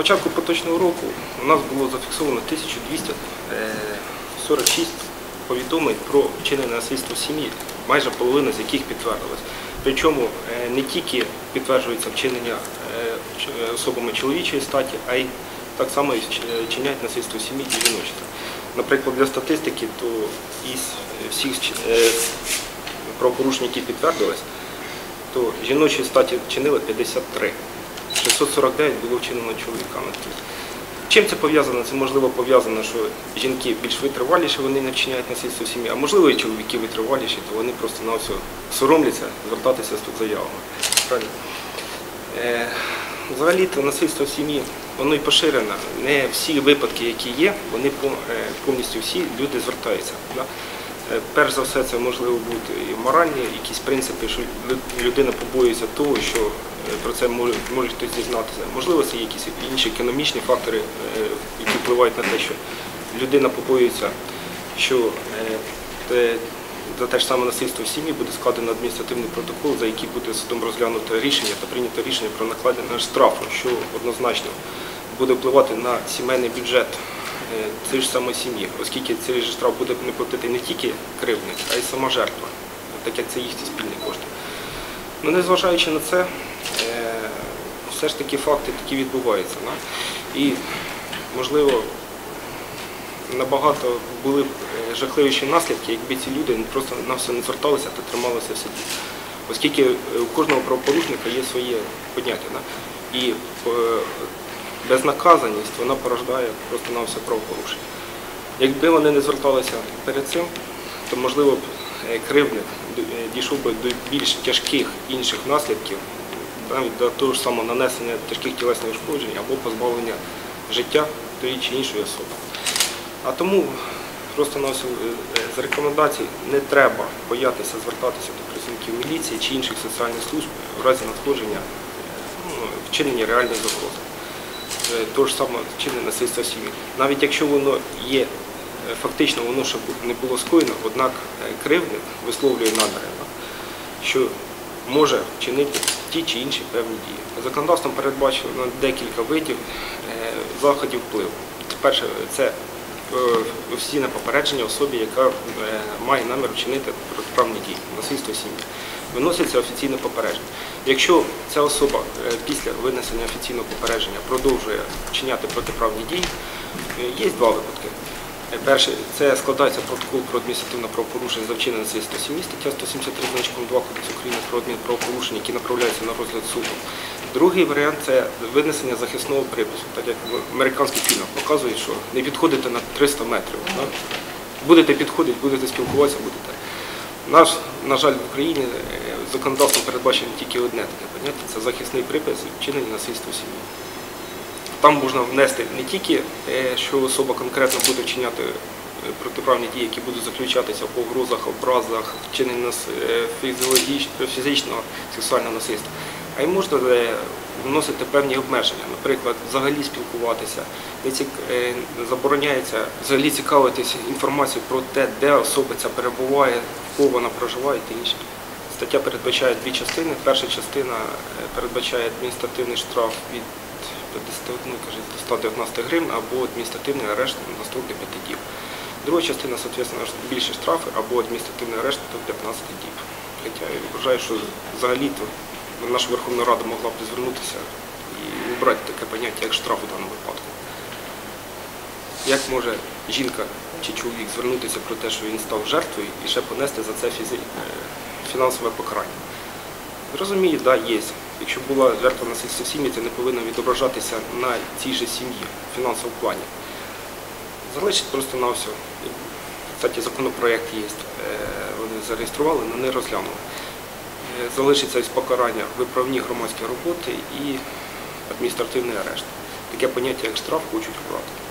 початку поточного року у нас було зафіксовано 1246 повідомлень про вчинення насильства в сім'ї, майже половина з яких підтвердилась. Причому е, не тільки підтверджується вчинення е, особами чоловічої статі, а й так само і вч- е, вчиняють насильство сім'ї і жіночі. Наприклад, для статистики, то із всіх правопорушень, які підтвердились, то жіночої статі вчинили 53. 649 було вчинено чоловіками. Чим це пов'язано? Це можливо пов'язано, що жінки більш витриваліші, вони не вчиняють насильство в сім'ї, а можливо і чоловіки витриваліші, то вони просто на все соромляться звертатися з тут заявами. Е, Взагалі-то насильство в сім'ї воно і поширено. Не всі випадки, які є, вони е, повністю всі люди звертаються. Е, Перш за все, це можливо бути і моральні якісь принципи, що людина побоюється того, що про це може, хтось дізнатися. Можливо, це є якісь інші економічні фактори, е, які впливають на те, що людина побоюється, що е, те- за те ж саме насильство в сім'ї буде складено адміністративний протокол, за який буде судом розглянуто рішення та прийнято рішення про накладення штрафу, що однозначно буде впливати на сімейний бюджет е, цієї ж самої сім'ї, оскільки цей же штраф буде не платити не тільки кривдник, а й сама жертва, так як це їхні спільні кошти. Ну, незважаючи на це, е, все ж таки факти такі відбуваються. І, можливо, набагато були б е, жахливіші наслідки, якби ці люди просто на все не зверталися та трималися в собі. Оскільки е, у кожного правопорушника є своє поняття. Да? І е, безнаказаність вона порождає просто на все правопорушення. Якби вони не зверталися перед цим, то можливо б е, кривдник е, дійшов би до більш тяжких інших наслідків, до того ж самого нанесення тяжких тілесних ушкоджень або позбавлення життя тої чи іншої особи. А тому просто е, з рекомендацій не треба боятися звертатися до працівників міліції чи інших соціальних служб в разі надходження е, ну, вчинення реальної загрози. Е, То ж саме вчинення насильства сім'ї. Навіть якщо воно є, фактично воно ще не було скоєно, однак кривдник висловлює наміри, що може вчинити ті чи інші певні дії. Законодавством передбачено декілька видів е, заходів впливу. Перше, це офіційне попередження особі, яка е, має намір вчинити протиправні дії, насильство в сім'ї. Виноситься офіційне попередження. Якщо ця особа е, після винесення офіційного попередження продовжує вчиняти протиправні дії, є два випадки. Перше, це складається протокол про адміністративне правопорушення за вчинення в сім'ї, стаття 173 значком 2 Кодексу України про адмінправопорушення, які направляються на розгляд суду. Другий варіант це винесення захисного припису, так як в американських фільмах показують, що не підходите на 300 метрів. да. Будете підходити, будете спілкуватися, будете. Наш, на жаль, в Україні е, законодавством передбачено тільки одне таке поняття це захисний припис і вчинення насильства сім'ї. Там можна внести не тільки, е, що особа конкретно буде вчиняти е, протиправні дії, які будуть заключатися в погрозах, образах, вчинення е, фізичного сексуального насильства, а й можна вносити певні обмеження. Наприклад, взагалі спілкуватися, забороняється взагалі цікавитися інформацією про те, де особа ця перебуває, в кого вона проживає та інше. Стаття передбачає дві частини. Перша частина передбачає адміністративний штраф від 51 каже, до 119 гривень або адміністративний арешт на строк до 5 діб. Друга частина, соответственно, більше штрафи або адміністративний арешт до 15 діб. Хоча я вважаю, що взагалі-то наша Верховна Рада могла б звернутися і убрати таке поняття, як штраф у даному випадку. Як може жінка чи чоловік звернутися про те, що він став жертвою і ще понести за це е, фінансове покарання? Розумію, так, да, є. Якщо була жертва насильства в сім'ї, це не повинно відображатися на цій же сім'ї в фінансовому плані. Залишить просто на все. Кстати, законопроект є, е, вони зареєстрували, але не розглянули. Е, Залишиться із покарання виправні громадські роботи і адміністративний арешт. Таке поняття, як штраф, хочуть вбрати.